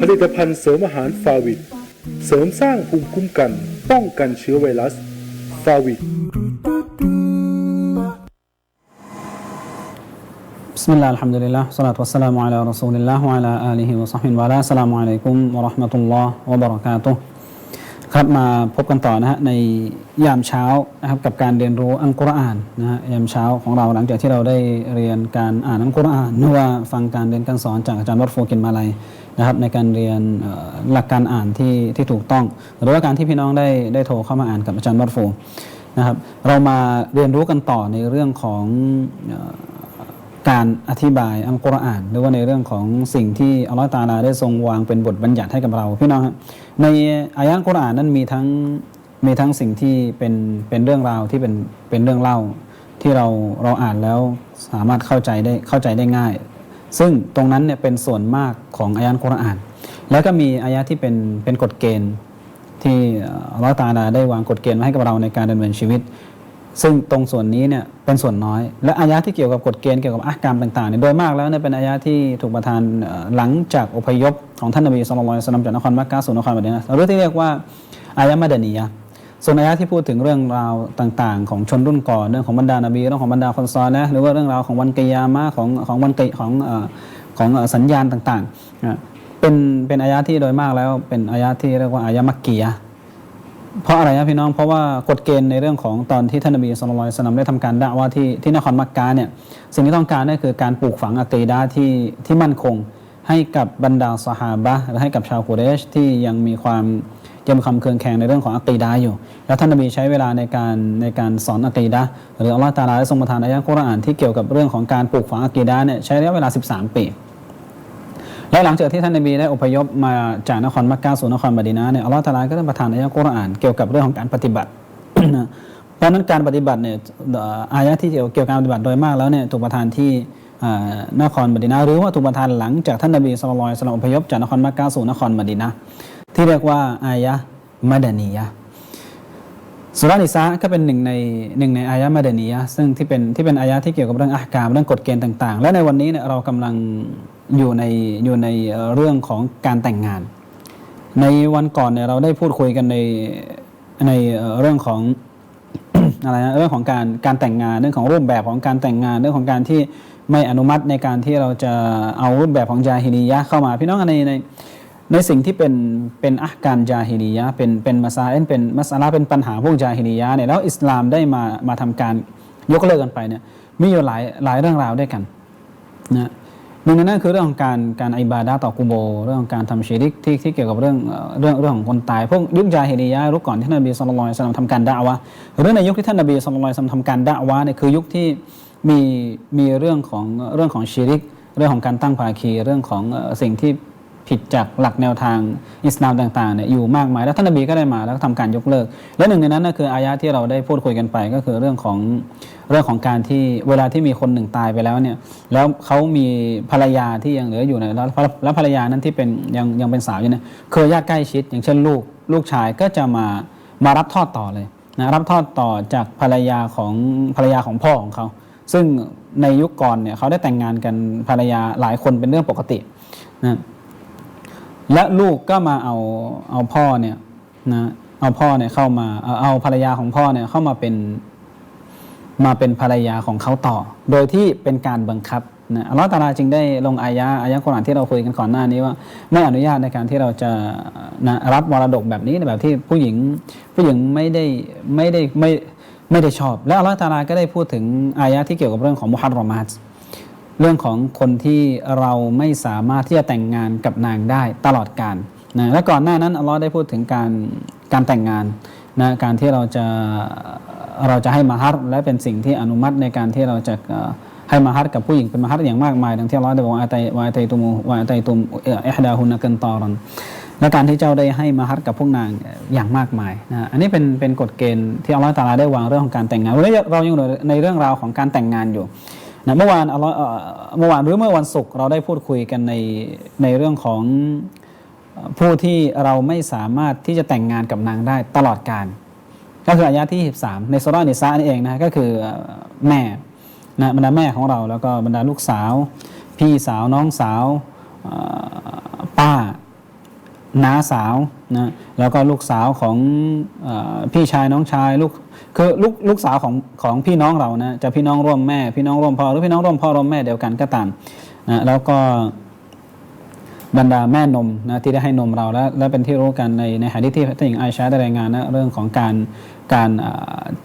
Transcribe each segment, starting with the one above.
ผลิตภัณฑ์เสริมอาหารฟาวิดเสริมสร้างภูมิคุ้มกัน ป้องกันเชื้อไวรัสฟาวิด بسم الله الحمد لله والصلاة والسلام على رسول الله وعلى آله وصحبه وعلى السلام عليكم ورحمة الله وبركاته ครับมาพบกันต่อนะฮะในยามเช้านะครับกับการเรียนรู้อัลกุรอานนะฮะยามเช้าของเราหลังจากที่เราได้เรียนการอ่านอัลกุรอานหรือว่าฟังการเรียนการสอนจากอาจารย์วัดโฟกินมาลัยนะครับในการเรียนหลักการอ่านที่ที่ถูกต้อง หรือว่าการที่พี่น้องได้ได้โทรเข้ามาอ่านกับอาจารย์วัดโฟนะครับเรามาเรียนรู้กันต่อในเรื่องของ การอธิบายอัลกุรอาน หรือว่าในเรื่องของสิ่งที่อัลลอฮฺตาลาได้ทรงวางเป็นบทบัญญัติให้กับเราพี่น้องครับในอายะอัลกุรอานนั้นมีทั้งมีทั้งสิ่งที่เป็นเป็นเรื่องราวที่เป็นเป็นเรื่องเล่า ที่เราเราอ่านแล้วสามารถเข้าใจได้เข้าใจได้ง่าย ซึ่งตรงนั้นเนี่ยเป็นส่วนมากของอายะอัลกุรอาน แล้วก็มีอายะที่เป็นเป็นกฎเกณฑ์ที่อัลลอฮฺตาลาได้วางกฎเกณฑ์มาให้กับเราในการดำเนินชีวิต ซึ่งตรงส่วนนี้เนี่ยเป็นส่วนน้อย และอายะที่เกี่ยวกับกฎเกณฑ์เกี่ยวกับอักกรรมต่างๆเนี่ยโดยมากแล้วเนี่ยเป็นอายะที่ถูกประทานหลังจากอพยพของท่านนบีสุลต่านสลัมจากนครมักกะสู่นครมะดีนะห์หรือที่เรียกว่าอายะมะดานียะส่วนอายะที่พูดถึงเรื่องราวต่าง ๆ ของชนรุ่นก่อนเรื่องของบรรดานบีเรื่องของบรรดาคนซอนะหรือว่าเรื่องราวของวันกิยามะของของวันกิของเอ่อของสัญญาณต่างๆเป็นเป็นอายะที่โดยมากแล้วเป็นอายะที่เรียกว่าอายะมักกียะ เพราะอะไรนะพี่น้องเพราะว่ากฎเกณฑ์ในเรื่องของตอนที่ท่านนบีสุลต่านสลัมได้ทำการด่าว่าที่ที่นครมักกะเนี่ยสิ่งที่ต้องการนั่นคือการปลูกฝังอะกีดะห์ที่ที่มั่นคง ให้กับบรรดาสหาบะและให้กับชาวกุเรชที่ยังมีความยังมีความเคืองแข็งในเรื่องของอะกีดะห์อยู่ แล้วท่านนบีใช้เวลาในการในการสอนอะกีดะห์หรืออัลลอฮฺตาลาได้ทรงประทานอายะห์กุรอานที่เกี่ยวกับเรื่องของการปลูกฝังอะกีดะห์เนี่ยใช้ระยะเวลา 13 ปี และหลังจากที่ท่านนบีได้อพยพมาจากนครมักกะสู่นครมดีนะเนี่ยอัลลอฮฺตาลาก็ได้ประทานอายะกุรอานเกี่ยวกับเรื่องของการปฏิบัติ เพราะนั้นการปฏิบัติเนี่ยอายะที่เกี่ยวกับการปฏิบัติโดยมากแล้วเนี่ยถูกประทานที่นครมดีนะหรือว่าถูกประทานหลังจากท่านนบีสุลต่านสลามอพยพจากนครมักกะสู่นครมดีนะที่เรียกว่าอายะมดานียะสุรานิสาก็เป็นหนึ่งในหนึ่งในอายะห์มาเดนียะซึ่งที่เป็นที่เป็นอายะที่เกี่ยวกับเรื่องอักามเรื่องกฎเกณฑ์ต่าง ๆ และในวันนี้เนี่ยเรากำลัง อยู่ในอยู่ในเรื่องของการแต่งงาน ในวันก่อนเนี่ยเราได้พูดคุยกันในในเรื่องของอะไรนะเรื่องของการการแต่งงานเรื่องของรูปแบบของการแต่งงานเรื่องของการที่ไม่อนุมัติในการที่เราจะเอารูปแบบของจาฮิลียะเข้ามา พี่น้องในในในสิ่งที่เป็นเป็นอัการจาฮิลียะเป็นเป็นมาซาเอ็นเป็นมัสอาลาเป็นปัญหาพวกจาฮิลียะเนี่ยแล้วอิสลามได้มามาทำการยกเลิกกันไปเนี่ยมีอยู่หลายหลายเรื่องราวด้วยกันนะ หนึ่งในนั้นคือเรื่องของการการอิบาดะต่อกูโบ เรื่องของการทำชีริกที่ที่เกี่ยวกับเรื่องเรื่องเรื่องของคนตาย พวกยุคจาฮิลียะห์ยุคก่อนที่ท่านนบีสุลต่านละทำการด่าวะห์หรือในยุคที่ท่านนบีสุลต่านละทำการด่าวะเนี่ยคือยุคที่มีมีเรื่องของเรื่องของชีริก เรื่องของการตั้งภาคีเรื่องของสิ่งที่ผิดจากหลักแนวทางอิสลามต่างๆเนี่ยอยู่มากมายแล้วท่านนบีก็ได้มาแล้วก็ทำการยกเลิก และหนึ่งในนั้นก็คืออายะที่เราได้พูดคุยกันไปก็คือเรื่องของ เรื่องของการที่เวลาที่มีคนหนึ่งตายไปแล้วเนี่ยแล้วเขามีภรรยาที่ยังเหลืออยู่เนี่ยแล้วแล้วภรรยานั้นที่เป็นยังยังเป็นสาวอยู่เนี่ยเครือญาติใกล้ชิด อย่างเช่นลูกลูกชายก็จะมามารับทอดต่อเลยนะรับทอดต่อจากภรรยาของภรรยาของพ่อของเขา ซึ่งในยุคก่อนเนี่ยเขาได้แต่งงานกันภรรยาหลายคนเป็นเรื่องปกตินะและลูกก็มาเอาเอาพ่อเนี่ยนะเอาพ่อเนี่ยเข้ามาเอาเอาภรรยาของพ่อเนี่ยเข้ามาเป็น มาเป็นภรรยาของเขาต่อ โดยที่เป็นการบังคับนะอัลลอฮฺตาลาจึงได้ลงอายะอายะกุรอานที่เราคุยกันก่อนหน้านี้ว่า ไม่อนุญาตในการที่เราจะนะรับมรดกแบบนี้แบบที่ผู้หญิงผู้หญิงไม่ได้ไม่ได้ไม่ไม่ได้ชอบ และอัลลอฮฺตาลาก็ได้พูดถึงอายะที่เกี่ยวกับเรื่องของมุฮัรรอมัตเรื่องของคนที่เราไม่สามารถที่จะแต่งงานกับนางได้ตลอดกาลนะและก่อนหน้านั้นอัลลอฮ์ได้พูดถึงการการแต่งงานนะการที่เราจะ เราจะให้มาฮัรและเป็นสิ่งที่อนุมัติในการที่เราจะให้มาฮัรกับผู้หญิงเป็นมาฮัรอย่างมากมายดังที่อัลลอฮ์ได้บอกว่าอาตัยวาตัยตุมูวาตัยตุมเอฮดาฮุนกันตอรันและการที่เจ้าได้ให้มาฮัรกับพวกนางอย่างมากมายนะอันนี้เป็นเป็นกฎเกณฑ์ที่อัลลอฮ์ตาลาได้วางเรื่องของการแต่งงานวันนี้เรายังอยู่ในเรื่องราวของการแต่งงานอยู่นะเมื่อวานอัลลอฮ์เมื่อวานหรือเมื่อวันศุกร์เราได้พูดคุยกันในในเรื่องของผู้ที่เราไม่สามารถที่จะแต่งงานกับนางได้ตลอดการ ก็คืออายะที่ 13 ในสุรานิสานี่เองนะก็คือแม่นะบรรดาแม่ของเราแล้วก็บรรดาลูกสาว พี่สาวน้องสาวเอ่อน้าสาวนะแล้วก็ลูกสาวของอพี่ชายน้องชายลูกคือลูกลูกสาวของของพี่น้องเรานะจะพี่น้องร่วมแม่ พี่น้องร่วมพ่อหรือพี่น้องร่วมพ่อร่วมแม่เดียวกันก็ตามนะแล้วก็ บรรดาแม่นมนะที่ได้ให้นมเราและและเป็นที่รู้กันในในหะดีษที่ท่านหญิงไอชาได้รายงานนะเรื่องของการการ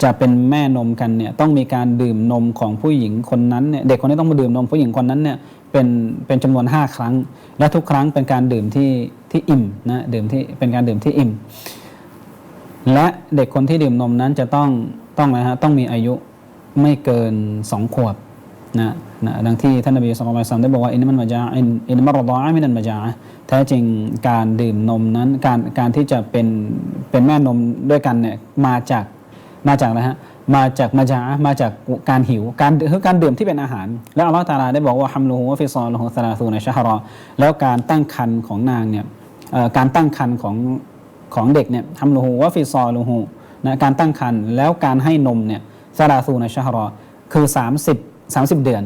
จะเป็นแม่นมกันเนี่ยต้องมีการดื่มนมของผู้หญิงคนนั้นเนี่ยเด็กคนนี้ต้องมาดื่มนมผู้หญิงคนนั้นเนี่ยเป็นเป็นจำนวน 5 ครั้ง และทุกครั้งเป็นการดื่มที่ที่อิ่มนะดื่มที่เป็นการดื่มที่อิ่ม และเด็กคนที่ดื่มนมนั้นจะต้องต้องอะฮะต้องมีอายุไม่เกินสองขวบ นะนะดังที่ท่านนบีสุลต่านได้บอกว่าอินมันมาจาอินอินมารดามินันมาจาแท้จริงการดื่มนมนั้นการการที่จะเป็นเป็นแม่นมด้วยกันเนี่ยมาจากมาจากอะไรฮะมาจากมาจามาจากการหิว การคือการดื่มที่เป็นอาหาร แล้วอัลลอฮฺตาลาได้บอกว่าฮัมลูฮุวะฟิซอลูฮุสลาซูในชะฮรอแล้วการตั้งครรภ์ของนางเนี่ยการตั้งครรภ์ของของเด็กเนี่ยทำลูฮูว่าฟิซอลูฮูนะการตั้งครรภ์แล้วการให้นมเนี่ยซาลาซูในชะฮรอคือ 30 30 เดือน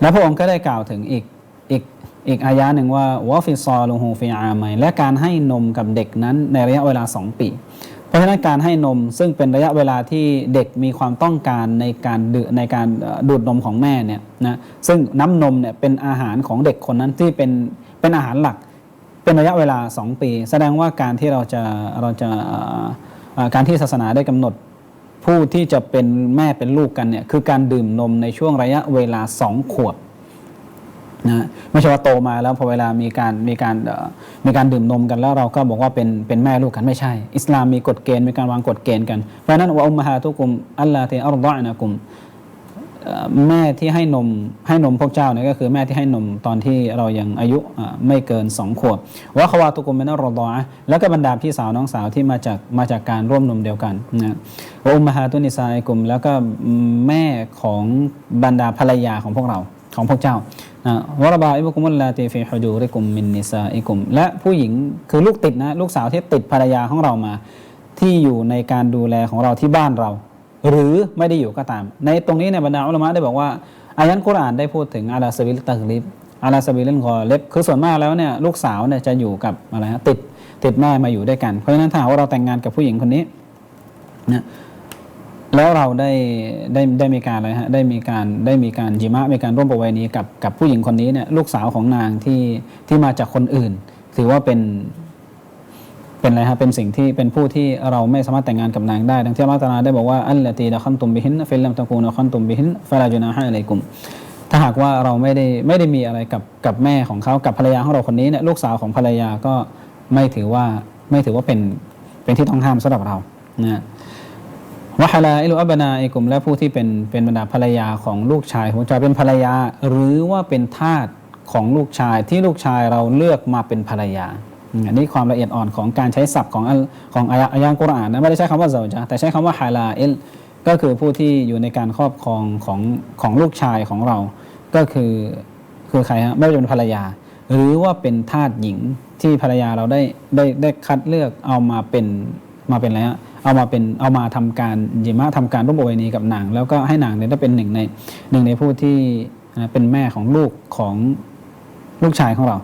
แล้วพระองค์ก็ได้กล่าวถึงอีกอีกอีกอายะหนึ่งว่าวะฟิซอลูฮูฟิอาไมและการให้นมกับเด็กนั้นในระยะเวลา 2 ปี เพราะฉะนั้นการให้นมซึ่งเป็นระยะเวลาที่เด็กมีความต้องการในการดื่ในการดูดนมของแม่เนี่ยนะซึ่งน้ำนมเนี่ยเป็นอาหารของเด็กคนนั้นที่เป็นเป็นอาหารหลัก เป็นระยะเวลา 2 ปี แสดงว่าการที่เราจะเราจะการที่ศาสนาได้กำหนด ผู้ที่จะเป็นแม่เป็นลูกกันเนี่ยคือการดื่มนมในช่วงระยะเวลาสองขวบนะไม่ใช่ว่าโตมาแล้วพอเวลามีการมีการมีการดื่มนมกันแล้วเราก็บอกว่าเป็นเป็นแม่ลูกกันไม่ใช่ อิสลามมีกฎเกณฑ์มีการวางกฎเกณฑ์กันเพราะนั้นว่าอุมมาฮาตุกุมอัลลาติอัลลอฮ์นะกุม แม่ที่ให้นมให้นมพวกเจ้าเนี่ยก็คือแม่ที่ให้นมตอนที่เรายังอายุไม่เกินสองขวบว่าขวาตุกุมเป็นรอดอะห์แล้วก็บรรดาพี่สาวน้องสาวที่มาจากมาจากการร่วมนมเดียวกันนะว่าอุมมะฮาตุนิซาอิกุม แล้วก็แม่ของบรรดาภรรยาของพวกเราของพวกเจ้านะวะรบาอิบุกุมุลลาติฟีฮุจูริกุมมินนิซาอิกุม และผู้หญิงคือลูกติดนะลูกสาวที่ติดภรรยาของเรามา ที่อยู่ในการดูแลของเราที่บ้านเรา หรือไม่ได้อยู่ก็ตาม ในตรงนี้ในบรรดาอุลามะได้บอกว่าอายันกุรอานได้พูดถึงอาลาสบิลตักลิบอาลาสบิลนกอเล็บคือส่วนมากแล้วเนี่ยลูกสาวเนี่ยจะอยู่กับอะไรฮะติดติดแม่มาอยู่ด้วยกันเพราะฉะนั้นถ้าว่าเราแต่งงานกับผู้หญิงคนนี้นะแล้วเราได้ได้ได้มีการอะไรฮะได้มีการได้มีการจิมะมีการร่วมประเวณีกับกับผู้หญิงคนนี้เนี่ยลูกสาวของนางที่ที่มาจากคนอื่น ถือว่าเป็น เป็นอะไรฮะเป็นสิ่งที่เป็นผู้ที่เราไม่สามารถแต่งงานกับนางได้ ดังที่อัลลอฮฺตาลาได้บอกว่าอัลลตีดะคันตุมบิฮินฟิลลัมตะกูนคันตุมบิฮินฟะลาจุนาฮะอะลัยกุมถ้าหากว่าเราไม่ได้ไม่ได้มีอะไรกับกับแม่ของเขากับภรรยาของเราคนนี้เนี่ยลูกสาวของภรรยาก็ไม่ถือว่าไม่ถือว่าเป็นเป็นที่ต้องห้ามสำหรับเรานะวะฮาลาอิลุอับนาอิกุมและผู้ที่เป็นเป็นบรรดาภรรยาของลูกชายของจะเป็นภรรยา หรือว่าเป็นทาสของลูกชายที่ลูกชายเราเลือกมาเป็นภรรยา อันนี้ความละเอียดอ่อนของการใช้ศัพท์ของของอายะยะกุรอานนะไม่ได้ใช้คำว่าเซาจาแต่ใช้คำว่าฮาลาเอลก็คือผู้ที่อยู่ในการครอบครองของของลูกชายของเรา ก็คือคือใครฮะไม่ว่าจะเป็นภรรยา หรือว่าเป็นทาสหญิงที่ภรรยาเราได้ได้ได้คัดเลือกเอามาเป็นมาเป็นอะไรฮะเอามาเป็นเอามาทำการยิมะทำการร่วมประเวณีกับนาง แล้วก็ให้นางเนี่ยได้เป็นหนึ่งในหนึ่งในผู้ที่เป็นแม่ของลูกของลูกชายของเรา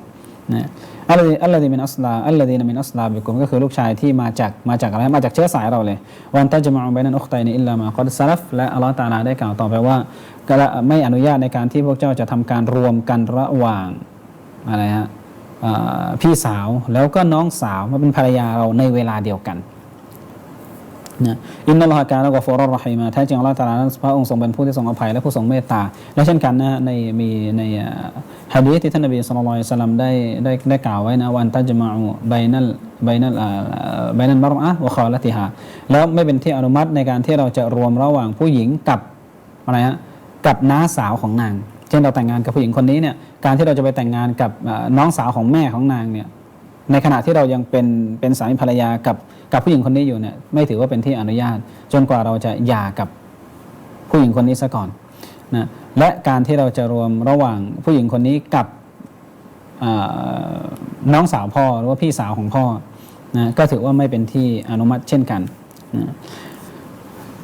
นะ อัลลอฮีอัลลอฮีมินอัสลาอัลลอฮีนมินอัสลาบิกุมก็คือลูกชายที่มาจากมาจากอะไรมาจากเชื้อสายเราเลย วันตัจมาอุบัยนันอุคตัยนอิลลามากอดซาลฟและอัลลอฮฺตาลาได้กล่าวต่อไปว่าก็ไม่อนุญาตในการที่พวกเจ้าจะทำการรวมกันระหว่างอะไรฮะพี่สาวแล้วก็น้องสาวมาเป็นภรรยาเราในเวลาเดียวกัน นะอินนัลลอฮะกาละกอฟอรรรฮีมาแท้จริงอัลลอฮฺตาลานั้นพระองค์ทรงเป็นผู้ที่ทรงอภัยและผู้ทรงเมตตา และเช่นกันนะในมีในอ่าฮะดีษที่ท่านนบีสุลต่านสลัมได้ได้ได้กล่าวไว้นะวันตัจมาอุไบนัลไบนัลไบนัลมารอะห์วะคอละติฮาแล้วไม่เป็นที่อนุมัติในการที่เราจะรวมระหว่างผู้หญิงกับอะไรฮะกับน้าสาวของนาง เช่นเราแต่งงานกับผู้หญิงคนนี้เนี่ยการที่เราจะไปแต่งงานกับน้องสาวของแม่ของนางเนี่ย ในขณะที่เรายังเป็นเป็นสามีภรรยากับกับผู้หญิงคนนี้อยู่เนี่ยไม่ถือว่าเป็นที่อนุญาต จนกว่าเราจะหย่ากับผู้หญิงคนนี้ซะก่อนนะและการที่เราจะรวมระหว่างผู้หญิงคนนี้กับน้องสาวพ่อหรือว่าพี่สาวของพ่อนะก็ถือว่าไม่เป็นที่อนุมัติเช่นกันนะ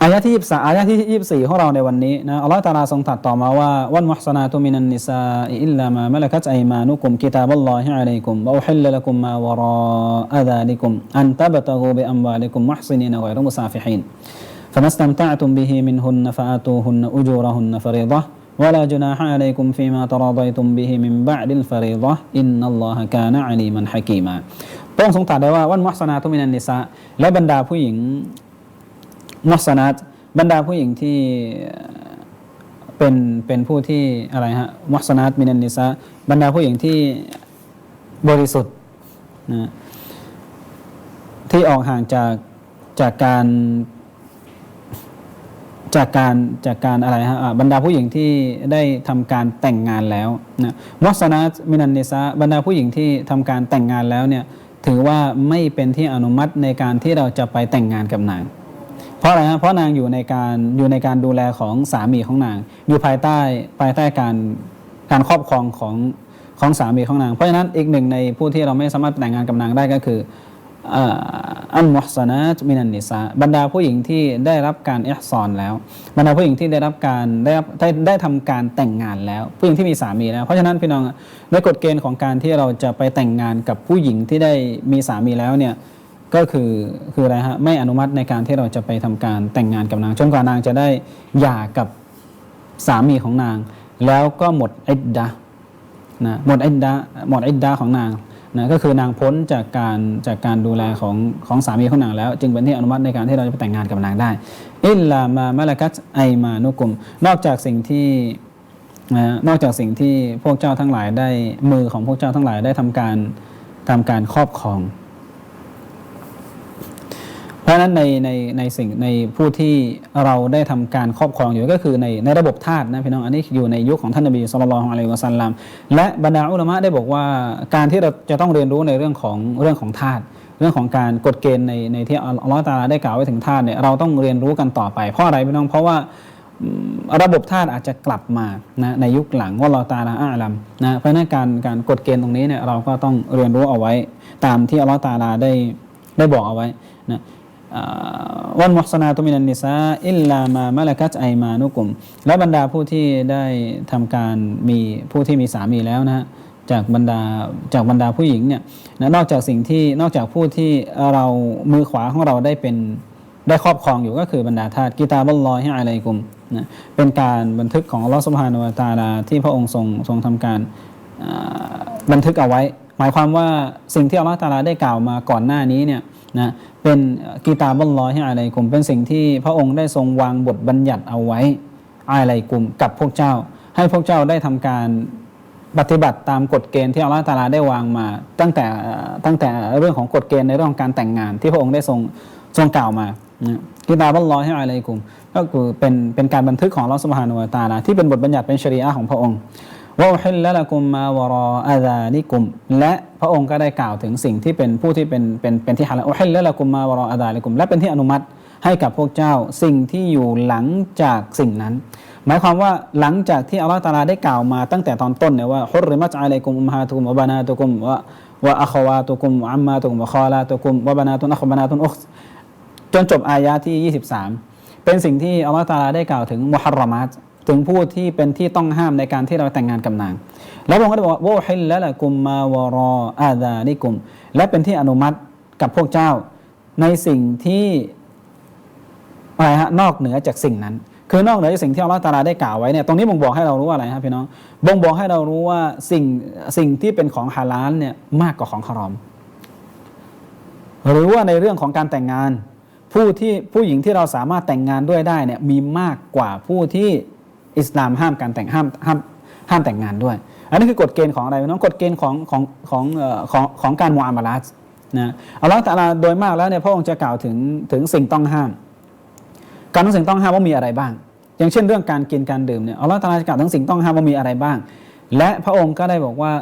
อายะที่ยี่สอายะที่ยี่สี่ของเราในวันนี้นะอัลลอฮฺตาลาทรงตรัดต่อมาว่าวันมุฮสนาตุมินันนิซาอิลลามามะละกัตไอมานุกุมกิตาบัลลอฮิอะลัยกุมวะอุฮิลละกุมมาวะรออะดาลิกุมอันตับตะกูบิอัมวาลิกุมมุฮซินีนกอยรุมุซาฟิฮิน فما استمتعتم به منهن فآتوهن أجورهن فريضة ولا جناح عليكم فيما تراضيتم به من بعد الفريضة إن الله كان عليما حكيما พระองค์ทรงตรัสได้ว่าวันมุฮสนาตุมินันนิสาและบรรดาผู้หญิง มุสนัตบรรดาผู้หญิงที่เป็นเป็นผู้ที่อะไรฮะมุสนัตมินันนิสาบรรดาผู้หญิงที่บริสุทธิ์นะที่ออกห่างจากจากการจากการจากการอะไรฮะบรรดาผู้หญิงที่ได้ทำการแต่งงานแล้วนะมุสนัตมินันนิสาบรรดาผู้หญิงที่ทำการแต่งงานแล้วเนี่ยถือว่าไม่เป็นที่อนุมัติในการที่เราจะไปแต่งงานกับนาง เพราะอะไรฮะเพราะนางอยู่ในการอยู่ในการดูแลของสามีของนาง อยู่ภายใต้ภายใต้การการครอบครองของของสามีของนาง เพราะฉะนั้นอีกหนึ่งในผู้ที่เราไม่สามารถแต่งงานกับนางได้ก็คืออันมุฮสนัตมินันนิสาบรรดาผู้หญิงที่ได้รับการอิฮซอนแล้ว บรรดาผู้หญิงที่ได้รับการได้รับได้ได้ทำการแต่งงานแล้ว ผู้หญิงที่มีสามีแล้ว เพราะฉะนั้นพี่น้องในกฎเกณฑ์ของการที่เราจะไปแต่งงานกับผู้หญิงที่ได้มีสามีแล้วเนี่ย ก็คือคืออะไรฮะไม่อนุมัติในการที่เราจะไปทำการแต่งงานกับนางจนกว่านางจะได้หย่ากับสามีของนาง แล้วก็หมดอิดดะนะหมดอิดดะหมดอิดดะของนางนะก็คือนางพ้นจากการจากการดูแลของของสามีของนางแล้ว จึงเป็นที่อนุมัติในการที่เราจะไปแต่งงานกับนางได้อิลลามามะลกัตไอมานุกุม นอกจากสิ่งที่นะนอกจากสิ่งที่พวกเจ้าทั้งหลายได้มือของพวกเจ้าทั้งหลายได้ทำการทำการครอบครอง เพราะฉะนั้นในในในสิ่งในผู้ที่เราได้ทำการครอบครองอยู่ก็คือในในระบบทาสนะพี่น้องอันนี้อยู่ในยุคของท่านนบีสุลต่านของอะลัยฮิวะสัลลัมและบรรดาอุลามะได้บอกว่าการที่เราจะต้องเรียนรู้ในเรื่องของเรื่องของทาสเรื่องของการกฎเกณฑ์ในในที่อัลลอฮฺตาลาได้กล่าวไว้ถึงทาสเนี่ยเราต้องเรียนรู้กันต่อไป เพราะอะไรพี่น้องเพราะว่าระบบทาสอาจจะกลับมานะในยุคหลังว่าเราตาลาอาลัมนะเพราะฉะนั้นการการกฎเกณฑ์ตรงนี้เนี่ยเราก็ต้องเรียนรู้เอาไว้ ตามที่อัลลอฮฺตาลาได้ได้บอกเอาไว้นะ วันมุฮสนาตุมินันนิซาอิลลามามะละกัตไอมานุกุม และบรรดาผู้ที่ได้ทำการมีผู้ที่มีสามีแล้วนะจากบรรดาจากบรรดาผู้หญิงเนี่ยนะนอกจากสิ่งที่นอกจากผู้ที่เรามือขวาของเราได้เป็นได้ครอบครองอยู่ก็คือบรรดาทาสกิตาบัลลอฮิอะลัยกุมนะเป็นการบันทึกของอัลลอฮฺสุบฮานุวะตาลาที่พระองค์ทรงทรงทำการบันทึกเอาไว้ หมายความว่าสิ่งที่อัลลอฮฺตาลาได้กล่าวมาก่อนหน้านี้เนี่ยนะ เป็นกีตาบัลลอฮิอะลัยกุมเป็นสิ่งที่พระองค์ได้ทรงวางบทบัญญัติเอาไว้อะลัยกุมกับพวกเจ้า ให้พวกเจ้าได้ทำการปฏิบัติตามกฎเกณฑ์ที่อัลลอฮฺตาลาได้วางมา ตั้งแต่ตั้งแต่เรื่องของกฎเกณฑ์ในเรื่องของการแต่งงาน ที่พระองค์ได้ทรงทรงกล่าวมากีตาบัลลอฮิอะลัยกุมก็คือเป็นเป็นการบันทึกของอัลลอฮฺสุบฮานุวะตาลาที่เป็นบทบัญญัติเป็นชรีอะห์ของพระองค์ วะอุฮิลละละกุมมาวรออาซาลิกุม และพระองค์ก็ได้กล่าวถึงสิ่งที่เป็นผู้ที่เป็นเป็นเป็นที่ฮาลาลอุฮิลละละกุมมาวรออาซาลิกุม และเป็นที่อนุมัติให้กับพวกเจ้าสิ่งที่อยู่หลังจากสิ่งนั้น หมายความว่าหลังจากที่อัลลอฮฺตาลาได้กล่าวมาตั้งแต่ตอนต้นเนี่ยว่าฮุรริมัตอะลัยกุมอุมฮาตุกุมวะบานาตุกุมวะวะอะควาตุกุมวะอัมมาตุกุมวะคอลาตุกุมวะบานาตุนอัคบานาตุนอุคจนจบอายะที่ 23 เป็นสิ่งที่อัลลอฮฺตาลาได้กล่าวถึงมุฮัรรอมัต ถึงผู้ที่เป็นที่ต้องห้ามในการที่เราแต่งงานกับนาง แล้วพระองค์ก็ได้บอกว่าโวฮิลละละกุมมาวรออาดาลิกุม และเป็นที่อนุมัติกับพวกเจ้า ในสิ่งที่อะไรฮะนอกเหนือจากสิ่งนั้น คือนอกเหนือจากสิ่งที่อัลลอฮฺตาลาได้กล่าวไว้เนี่ยตรงนี้บ่งบอกให้เรารู้ว่าอะไรครับพี่น้องบ่งบอกให้เรารู้ว่าสิ่งสิ่งที่เป็นของฮาลาลเนี่ยมากกว่าของฮารอม หรือว่าในเรื่องของการแต่งงานผู้ที่ผู้หญิงที่เราสามารถแต่งงานด้วยได้เนี่ยมีมากกว่าผู้ที่ อิสลามห้ามการแต่งห้ามห้ามห้ามแต่งงานด้วย อันนี้คือกฎเกณฑ์ของอะไรน้องกฎเกณฑ์ของของของของของการมุอามาลัสนะอัลลอฮฺตาลาโดยมากแล้วเนี่ยพระองค์จะกล่าวถึงถึงสิ่งต้องห้าม การต้องสิ่งต้องห้ามว่ามีอะไรบ้าง อย่างเช่นเรื่องการกินการดื่มเนี่ยอัลลอฮฺตาลาจะกล่าวถึงสิ่งต้องห้ามว่ามีอะไรบ้าง และพระองค์ก็ได้บอกว่า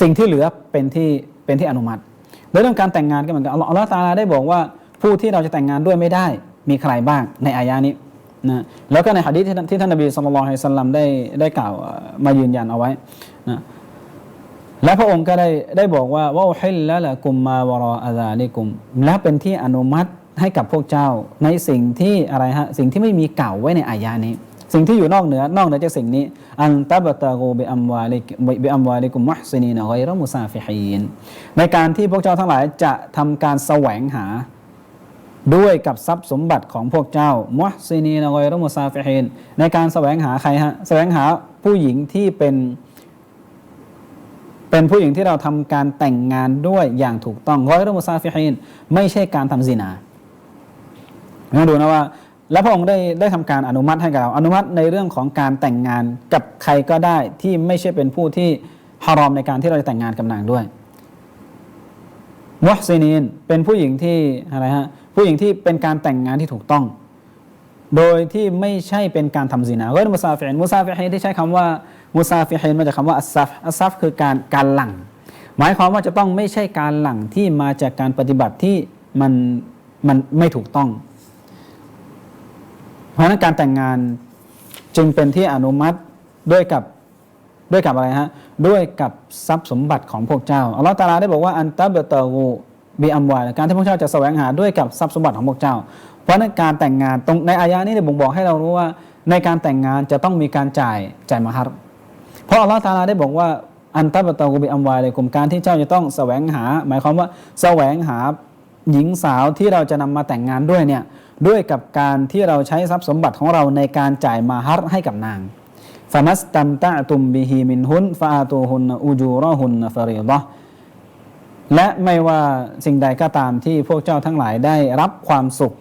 สิ่งที่เหลือเป็นที่เป็นที่อนุมัติในเรื่องการแต่งงานก็เหมือนกันอัลลอฮฺตาลาได้บอกว่าผู้ที่เราจะแต่งงานด้วยไม่ได้มีใครบ้างในอายานี้ นะแล้วก็ในหะดีษที่ท่านที่ท่านนบีสุลต่านละฮ์สัลลัมได้ได้กล่าวมายืนยันเอาไว้นะและพระองค์ก็ได้ได้บอกว่าว่าฮิลละละกุมมาวรออาซาลิกุม และเป็นที่อนุมัติให้กับพวกเจ้าในสิ่งที่อะไรฮะสิ่งที่ไม่มีเก่าไว้ในอายานี้ สิ่งที่อยู่นอกเหนือนอกเหนือจากสิ่งนี้ อันตับตะโกบิอัมวาลิกบิอัมวาลิกุมมุฮซินีนะไกรมุซาฟิฮีนในการที่พวกเจ้าทั้งหลายจะทำการแสวงหา ด้วยกับทรัพย์สมบัติของพวกเจ้ามุฮซินีนะไกรมุซาฟิฮีนในการแสวงหาใครฮะแสวงหาผู้หญิงที่เป็นเป็นผู้หญิงที่เราทำการแต่งงานด้วยอย่างถูกต้องร้อยรมุซาฟิฮีนไม่ใช่การทำซินามาดูนะว่า แล้วพระองค์ได้ได้ทำการอนุมัติให้กับเราอนุมัติในเรื่องของการแต่งงานกับใครก็ได้ที่ไม่ใช่เป็นผู้ที่ฮารอมในการที่เราจะแต่งงานกับนางด้วยมุฮซินีนเป็นผู้หญิงที่อะไรฮะ ผู้หญิงที่เป็นการแต่งงานที่ถูกต้อง โดยที่ไม่ใช่เป็นการทำซินาก็มุซาฟินมุซาฟิฮินที่ใช้คำว่ามุซาฟิฮินมาจากคำว่าอัสซัฟอัสซัฟคือการการหลังหมายความว่าจะต้องไม่ใช่การหลังที่มาจากการปฏิบัติที่มันมันไม่ถูกต้อง เพราะนั้นการแต่งงานจึงเป็นที่อนุมัติด้วยกับด้วยกับอะไรฮะ ด้วยกับทรัพย์สมบัติของพวกเจ้าอัลลอฮฺตาลาได้บอกว่าอันตะเบตะกู บีอัมวาลการที่พวกเจ้าจะแสวงหาด้วยกับทรัพย์สมบัติของพวกเจ้า เพราะฉะนั้นการแต่งงานตรงในอายะนี้เนี่ยบ่งบอกให้เรารู้ว่า ในการแต่งงานจะต้องมีการจ่ายจ่ายมหัรเพราะอัลลอฮฺตาลาได้บอกว่าอันตะเบตะกูบีอัมวาลกลุ่มการที่เจ้าจะต้องแสวงหา หมายความว่าแสวงหาหญิงสาวที่เราจะนำมาแต่งงานด้วยเนี่ยด้วยกับการที่เราใช้ทรัพย์สมบัติของเราในการจ่ายมาฮัรให้กับนางฟามัสตัมตะตุมบิฮิมินฮุนฟาอาตูฮุนอูจูรอฮุนฟาริดะ และไม่ว่าสิ่งใดก็ตามที่พวกเจ้าทั้งหลายได้รับความสุข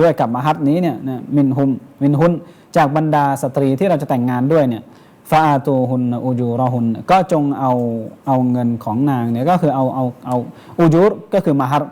ด้วยกับมหัศนี้เนี่ยนะมินฮุมมินฮุนจากบรรดาสตรีที่เราจะแต่งงานด้วยเนี่ยฟาอาตูฮุนอูจูรอฮุนก็จงเอาเอาเงินของนางเนี่ยก็คือเอาเอาเอาอูจูรก็คือมหัศ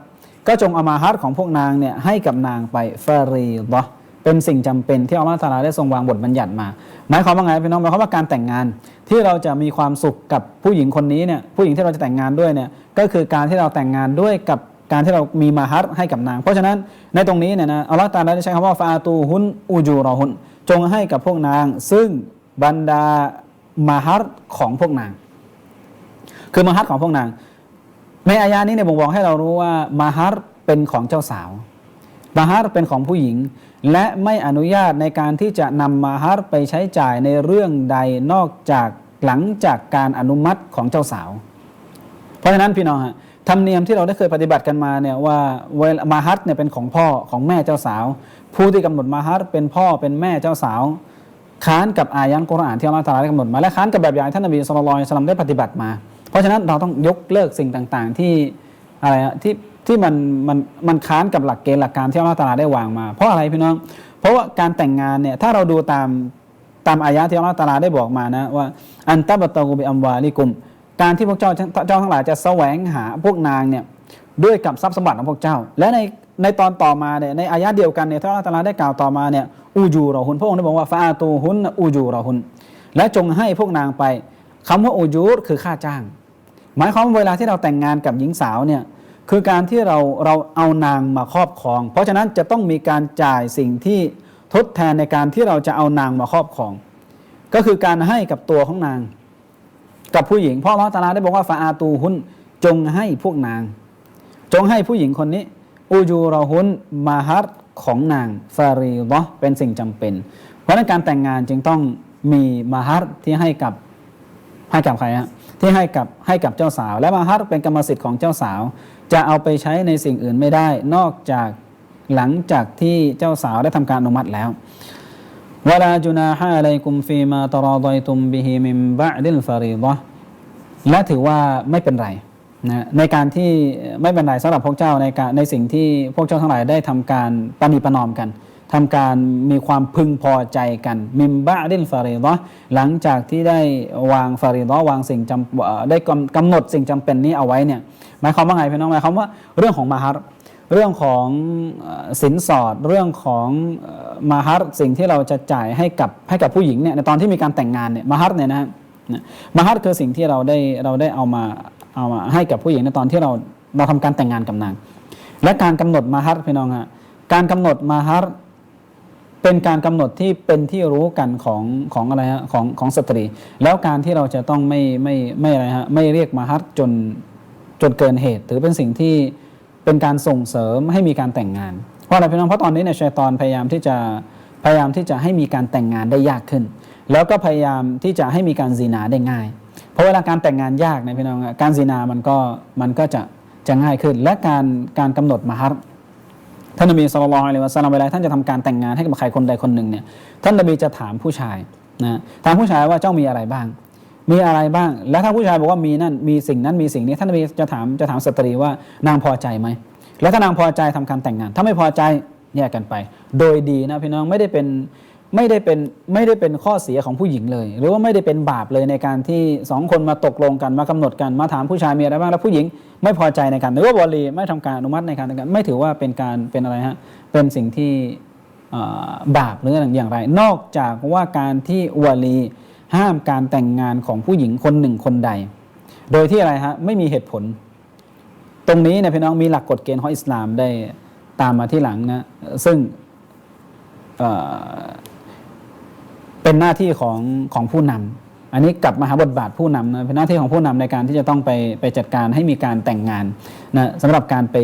ก็จงเอามาฮัดของพวกนางเนี่ยให้กับนางไปฟารีดะ เป็นสิ่งจำเป็นที่อัลลอฮฺตาลาได้ทรงวางบทบัญญัติมาหมายความว่าไงพี่น้องหมายความว่าการแต่งงานที่เราจะมีความสุขกับผู้หญิงคนนี้เนี่ยผู้หญิงที่เราจะแต่งงานด้วยเนี่ยก็คือการที่เราแต่งงานด้วยกับการที่เรามีมาฮัดให้กับนาง เพราะฉะนั้นในตรงนี้เนี่ยนะอัลลอฮฺตาลาได้ใช้คำว่าฟาตูฮุนอูจูรอฮุนจงให้กับพวกนาง ซึ่งบรรดามาฮัดของพวกนาง คือมาฮัดของพวกนาง ในอายานี้เนี่ยบ่งบอกให้เรารู้ว่ามาฮัรเป็นของเจ้าสาว มาฮัรเป็นของผู้หญิง และไม่อนุญาตในการที่จะนำมาฮัรไปใช้จ่ายในเรื่องใดนอกจากหลังจากการอนุมัติของเจ้าสาว เพราะฉะนั้นพี่น้องฮะธรรมเนียมที่เราได้เคยปฏิบัติกันมาเนี่ยว่าเวลามาฮัรเนี่ยเป็นของพ่อของแม่เจ้าสาว ผู้ที่กำหนดมาฮัรเป็นพ่อเป็นแม่เจ้าสาว ค้านกับอายันกุรอานที่อัลลอฮฺตะอาลาได้กำหนดมาและค้านกับแบบอย่างท่านนบีสุลต่านสลัมได้ปฏิบัติมา เพราะฉะนั้นเราต้องยกเลิกสิ่งต่างๆ ที่อะไรอะที่ ที่มันมันมันค้านกับหลักเกณฑ์หลักการที่อัลลอฮฺตาลาได้วางมา เพราะอะไรพี่น้อง เพราะว่าการแต่งงานเนี่ยถ้าเราดูตามตามอายะที่อัลลอฮฺตาลาได้บอกมานะว่าอันตะบัตตะกุบิอัมวาลิกุม การที่พวกเจ้าเจ้าทั้งหลายจะแสวงหาพวกนางเนี่ยด้วยกับทรัพย์สมบัติของพวกเจ้า และในในตอนต่อมาเนี่ยในอายะเดียวกันเนี่ยที่อัลลอฮฺตาลาได้กล่าวต่อมาเนี่ยอูจูรอฮุนพระองค์ได้บอกว่าฟาอาตูฮุนอูจูรอฮุนและจงให้พวกนางไปคำว่าอูจูรคือค่าจ้าง หมายความว่าเวลาที่เราแต่งงานกับหญิงสาวเนี่ย คือการที่เราเราเอานางมาครอบครอง เพราะฉะนั้นจะต้องมีการจ่ายสิ่งที่ทดแทนในการที่เราจะเอานางมาครอบครอง ก็คือการให้กับตัวของนาง กับผู้หญิงเพราะอัลอตาลาได้บอกว่าฟาอาตูฮุนจงให้พวกนาง จงให้ผู้หญิงคนนี้อูจูรอฮุนมาฮัดของนางฟารีดะเป็นสิ่งจำเป็น เพราะนั้นการแต่งงานจึงต้องมีมาฮัดที่ให้กับให้กับใครฮะ ที่ให้กับให้กับเจ้าสาว และมาฮัดเป็นกรรมสิทธิ์ของเจ้าสาว จะเอาไปใช้ในสิ่งอื่นไม่ได้ นอกจากหลังจากที่เจ้าสาวได้ทำการอนุมัติแล้ววลาจุนาฮะอะลัยกุมฟีมาตรอดอยตุมบิฮิมิมบะดิลฟารีดะและถือว่าไม่เป็นไรนะในการที่ไม่เป็นไรสำหรับพวกเจ้าในการในสิ่งที่พวกเจ้าทั้งหลายได้ทำการปณีปนอมกัน ทำการมีความพึงพอใจกันมิมบะดิลฟารีดะห์หลังจากที่ได้วางฟารีดะวางสิ่งจำได้กำหนดสิ่งจำเป็นนี้เอาไว้เนี่ยหมายความว่าไงพี่น้องหมายความว่าเรื่องของมหัรเรื่องของสินสอดเรื่องของเอ่อมหัรสิ่งที่เราจะจ่ายให้กับให้กับผู้หญิงเนี่ยในตอนที่มีการแต่งงานเนี่ยมหัรเนี่ยนะฮะนะมหัรคือสิ่งที่เราได้เราได้เอามาเอามาให้กับผู้หญิงในตอนที่เราเราทำการแต่งงานกับนาง และการกำหนดมหัรพี่น้องฮะการกำหนดมหัร เป็นการกำหนดที่เป็นที่รู้กันของของอะไรฮะของของสตรี แล้วการที่เราจะต้องไม่ไม่ไม่อะไรฮะไม่เรียกมาฮัตจนจนเกินเหตุ ถือเป็นสิ่งที่เป็นการส่งเสริมให้มีการแต่งงาน เพราะอะไรพี่น้องเพราะตอนนี้เนี่ยชัยตอนพยายามที่จะพยายามที่จะให้มีการแต่งงานได้ยากขึ้น แล้วก็พยายามที่จะให้มีการซีนาได้ง่าย เพราะเวลาการแต่งงานยากนะพี่น้องการซีนามันก็มันก็จะจะง่ายขึ้น และการการกำหนดมหร ท่านนบีสุลต่านอะลัยวะสลามเวลาท่านจะทำการแต่งงานให้กับใครคนใดคนหนึ่งเนี่ยท่านนบีจะถามผู้ชายนะถามผู้ชายว่าเจ้ามีอะไรบ้าง มีอะไรบ้าง แล้วถ้าผู้ชายบอกว่ามีนั่นมีสิ่งนั้นมีสิ่งนี้ท่านนบีจะถามจะถามสตรีว่านางพอใจไหมแล้วถ้านางพอใจทำการแต่งงาน ถ้าไม่พอใจแยกกันไป โดยดีนะพี่น้องไม่ได้เป็น ไม่ได้เป็นไม่ได้เป็นข้อเสียของผู้หญิงเลย หรือว่าไม่ได้เป็นบาปเลยในการที่สองคนมาตกลงกันมากำหนดกันมาถามผู้ชายมีอะไรบ้างแล้วผู้หญิงไม่พอใจในการหรือว่าวลีไม่ทำการอนุมัติในการแต่งงานไม่ถือว่าเป็นการเป็นอะไรฮะเป็นสิ่งที่บาปหรืออย่างไร นอกจากว่าการที่วลีห้ามการแต่งงานของผู้หญิงคนหนึ่งคนใด โดยที่อะไรฮะไม่มีเหตุผล ตรงนี้เนี่ยพี่น้องมีหลักกฎเกณฑ์ของอิสลามได้ตามมาที่หลังนะซึ่ง เป็นหน้าที่ของของผู้นำอันนี้กลับมาหาบทบาทผู้นำนะเป็นหน้าที่ของผู้นำในการที่จะต้องไปไปจัดการให้มีการแต่งงานนะสำหรับการไป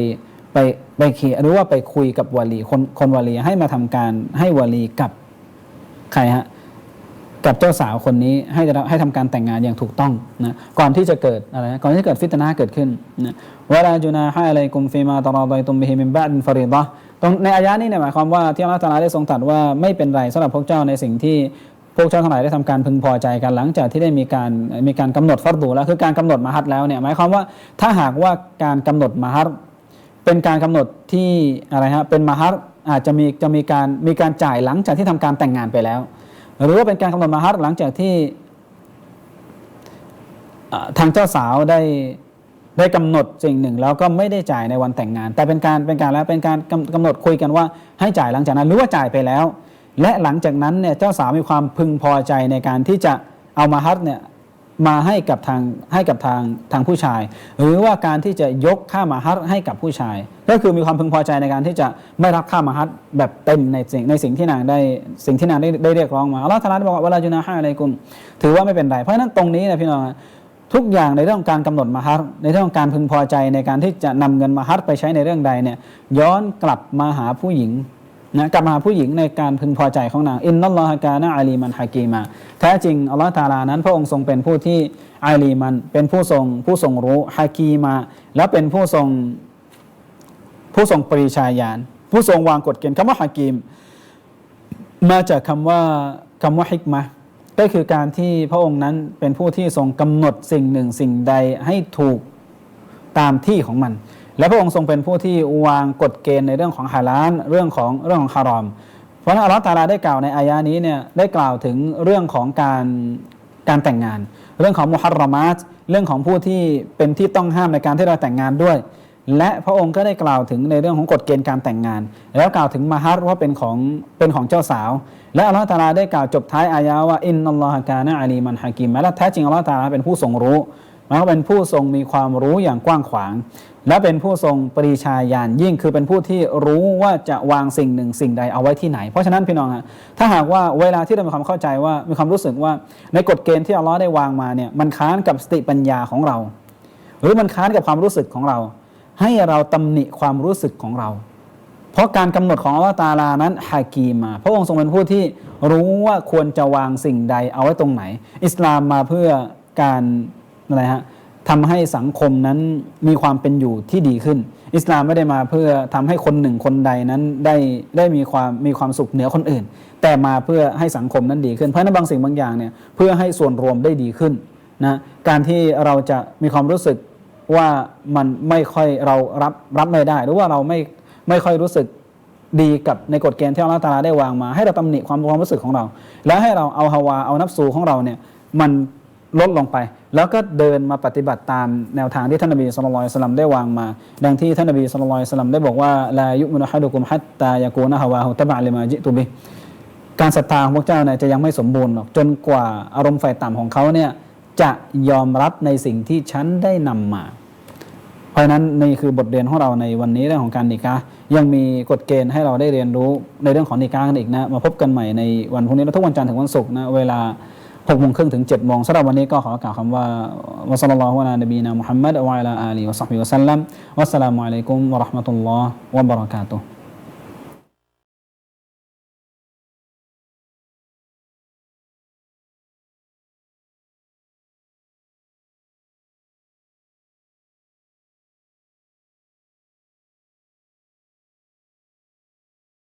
ไปไปเคลียร์หรือว่าไปคุยกับวลีคนคนวลีให้มาทำการให้วลีกับใครฮะกับเจ้าสาวคนนี้ให้ได้รับให้ทำการแต่งงานอย่างถูกต้องนะก่อนที่จะเกิดอะไรก่อนที่เกิดฟิตนาเกิดขึ้นนะวะลาจุนาฮะอะไรกุมฟีมาตรอดอยตุมบิฮิมินบะดินฟริดะตรงในอายะนี้เนี่ยหมายความว่าที่อัลลอฮฺตาลาได้ทรงตรัสว่าไม่เป็นไรสำหรับพวกเจ้าในสิ่งที่ พวกเจ้าทั้งหลายได้ทำการพึงพอใจกันหลังจากที่ได้มีการมีการกำหนดฟัรดูแล้วคือการกำหนดมหัดแล้วเนี่ยหมายความว่าถ้าหากว่าการกำหนดมหัดเป็นการกำหนดที่อะไรฮะเป็นมหัดอาจจะมีจะมีการมีการจ่ายหลังจากที่ทำการแต่งงานไปแล้ว หรือว่าเป็นการกำหนดมหัศหลังจากที่ทางเจ้าสาวได้ได้กำหนดสิ่งหนึ่งแล้วก็ไม่ได้จ่ายในวันแต่งงาน แต่เป็นการเป็นการแล้วเป็นการกำกำหนดคุยกันว่าให้จ่ายหลังจากนั้นหรือว่าจ่ายไปแล้ว และหลังจากนั้นเนี่ยเจ้าสาวมีความพึงพอใจในการที่จะเอามาฮัดเนี่ยมาให้กับทางให้กับทางทางผู้ชาย หรือว่าการที่จะยกค่ามาฮัดให้กับผู้ชาย ก็คือมีความพึงพอใจในการที่จะไม่รับค่ามาฮัดแบบเต็มในสิ่งในสิ่งที่นางได้สิ่งที่นางได้ได้เรียกร้องมาอัลลอฮฺตะอาลาบอกว่าเวลาจุนาฮะอะไรกุมถือว่าไม่เป็นไรเพราะฉะนั้นตรงนี้นะพี่น้องทุกอย่างในเรื่องการกำหนดมาฮัดในเรื่องการพึงพอใจในการที่จะนำเงินมาฮัดไปใช้ในเรื่องใดเนี่ยย้อนกลับมาหาผู้หญิง นะกลับมาหาผู้หญิงในการพึงพอใจของนาง อินนัลลอฮะกานะอาลีมันฮากีมา แท้จริงอัลลอฮฺตาลานั้น พระองค์ทรงเป็นผู้ที่อาลีมันเป็นผู้ทรง ผู้ทรงรู้ฮากีมา และเป็นผู้ทรงผู้ทรงปริชาญาณผู้ทรงวางกฎเกณฑ์คำว่าฮากีม มาจากคำว่าคำว่าฮิกมะห์ก็คือการที่พระองค์นั้นเป็นผู้ที่ทรงกำหนดสิ่งหนึ่งสิ่งใดให้ถูกตามที่ของมัน และพระองค์ทรงเป็นผู้ที่วางกฎเกณฑ์ในเรื่องของฮาลาลเรื่องของเรื่องของฮารอม เพราะนั้นอัลลอฮฺตาลาได้กล่าวในอายะนี้เนี่ยได้กล่าวถึงเรื่องของการการแต่งงาน เรื่องของมุฮัรรมาตเรื่องของผู้ที่เป็นที่ต้องห้ามในการที่เราแต่งงานด้วย และพระองค์ก็ได้กล่าวถึงในเรื่องของกฎเกณฑ์การแต่งงาน แล้วกล่าวถึงมาฮัรว่าเป็นของเป็นของเจ้าสาว และอัลลอฮฺตาลาได้กล่าวจบท้ายอายะว่าอินนัลลอฮะกานะอาลีมันฮากิมและแท้จริงอัลลอฮฺตาลาเป็นผู้ทรงรู้มายความว่าเป็นผู้ทรงมีความรู้อย่างกว้างขวาง และเป็นผู้ทรงปรีชาญาณยิ่งคือเป็นผู้ที่รู้ว่าจะวางสิ่งหนึ่งสิ่งใดเอาไว้ที่ไหน เพราะฉะนั้นพี่น้องฮะถ้าหากว่าเวลาที่เรามีความเข้าใจว่ามีความรู้สึกว่าในกฎเกณฑ์ที่อัลลอฮ์ได้วางมาเนี่ยมันค้านกับสติปัญญาของเรา หรือมันค้านกับความรู้สึกของเรา ให้เราตำหนิความรู้สึกของเรา เพราะการกำหนดของอัลลอฮ์ตาลานั้นฮากีมา พระองค์ทรงเป็นผู้ที่รู้ว่าควรจะวางสิ่งใดเอาไว้ตรงไหน อิสลามมาเพื่อการอะไรฮะ ทำให้สังคมนั้นมีความเป็นอยู่ที่ดีขึ้น อิสลามไม่ได้มาเพื่อทำให้คนหนึ่งคนใดนั้นได้ได้มีความมีความสุขเหนือคนอื่น แต่มาเพื่อให้สังคมนั้นดีขึ้น เพราะนั้นบางสิ่งบางอย่างเนี่ยเพื่อให้ส่วนรวมได้ดีขึ้นนะการที่เราจะมีความรู้สึกว่ามันไม่ค่อยเรารับรับไม่ได้ หรือว่าเราไม่ไม่ค่อยรู้สึกดีกับในกฎเกณฑ์ที่อัลลอฮฺตาลาได้วางมา ให้เราตำหนิความความรู้สึกของเรา และให้เราเอาฮาวาเอานับสูของเราเนี่ยมัน ลดลงไป แล้วก็เดินมาปฏิบัติตามแนวทางที่ท่านนบีสุลต่านสลัมได้วางมา ดังที่ท่านนบีสุลต่านสลัมได้บอกว่าลายุมุนฮัดุกุมฮัตตายากูนะฮาวาฮุตบะลิมาจิตุบิการศรัทธาของพวกเจ้าเนี่ยจะยังไม่สมบูรณ์หรอกจนกว่าอารมณ์ไฟต่ำของเขาเนี่ยจะยอมรับในสิ่งที่ฉันได้นำมา เพราะฉะนั้นนี่คือบทเรียนของเราในวันนี้เรื่องของการนิกายังมีกฎเกณฑ์ให้เราได้เรียนรู้ในเรื่องของนิกากันอีกนะมาพบกันใหม่ในวันพรุ่งนี้และทุกวันจันทร์ถึงวันศุกร์นะเวลา หกโมงครึ่งถึงเจ็ดโมงสำหรับวันนี้ก็ขอกล่าวคำว่าวะซัลลัลลอฮุอะลานบีนามุฮัมมัดวะอะลาอาลีวะซัฮบิวะสัลลัมวัสสลามุอะลัยกุมวะเราะห์มะตุลลอฮ์วะบะเราะกาตุฮ์